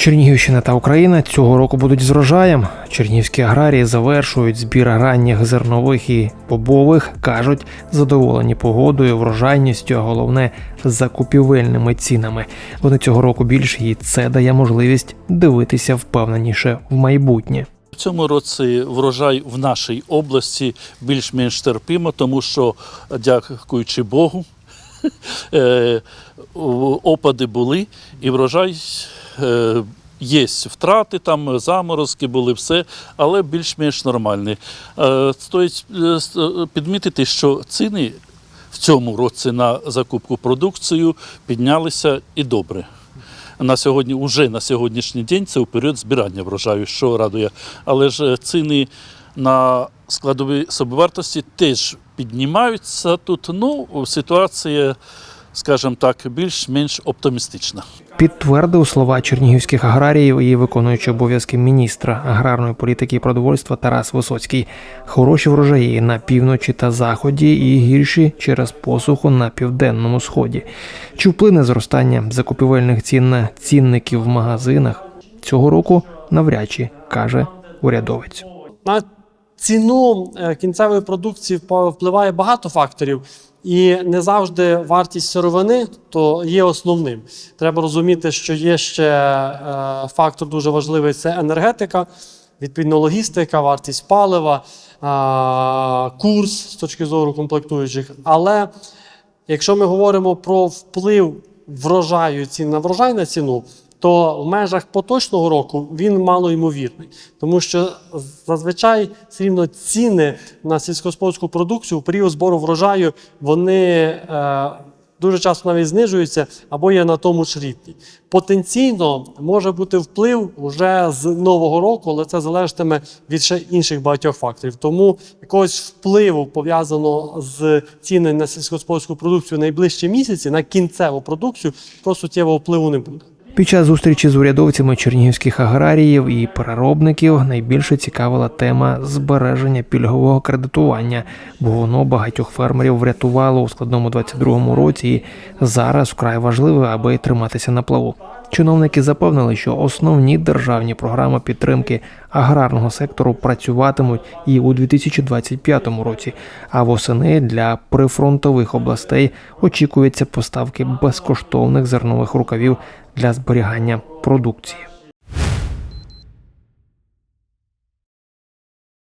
Чернігівщина та Україна цього року будуть з врожаєм. Чернігівські аграрії завершують збір ранніх зернових і бобових, кажуть, задоволені погодою, врожайністю, а головне закупівельними цінами. Вони цього року більше і це дає можливість дивитися впевненіше в майбутнє. В цьому році врожай в нашій області більш-менш терпимо, тому що, дякуючи Богу, е, опади були і врожай є. Втрати, там заморозки були, все, але більш-менш нормальні. Е, Стоїть е, е, підмітити, що ціни в цьому році на закупку продукцію піднялися і добре. На сьогодні, уже на сьогоднішній день це у період збирання врожаю, що радує. Але ж е, ціни на складові собівартості теж піднімаються тут. Ну, ситуація, скажімо так, більш-менш оптимістична. Підтвердив слова чернігівських аграріїв і виконуючий обов'язки міністра аграрної політики і продовольства Тарас Висоцький. Хороші врожаї на півночі та заході і гірші через посуху на південному сході. Чи вплине зростання закупівельних цін на цінників в магазинах цього року навряд чи каже урядовець. Ціну е, кінцевої продукції впливає багато факторів, і не завжди вартість сировини то є основним. Треба розуміти, що є ще е, фактор дуже важливий це енергетика, відповідно логістика, вартість палива, курс з точки зору комплектуючих. Але Якщо ми говоримо про вплив врожаю цін на врожай на ціну, то в межах поточного року він малоймовірний, тому що зазвичай все рівно ціни на сільськогосподарську продукцію в період збору врожаю вони е, дуже часто навіть знижуються або є на тому ж рівні. Потенційно може бути вплив вже з нового року, але це залежатиме від ще інших багатьох факторів. Тому якогось впливу пов'язаного з ціни на сільськогосподарську продукцію в найближчі місяці на кінцеву продукцію, то суттєвого впливу не буде. Під час зустрічі з урядовцями чернігівських аграріїв і переробників найбільше цікавила тема збереження пільгового кредитування, бо воно багатьох фермерів врятувало у складному 22-му році і зараз вкрай важливе, аби триматися на плаву. Чиновники запевнили, що основні державні програми підтримки аграрного сектору працюватимуть і у 2025 році. А восени для прифронтових областей очікується поставки безкоштовних зернових рукавів для зберігання продукції.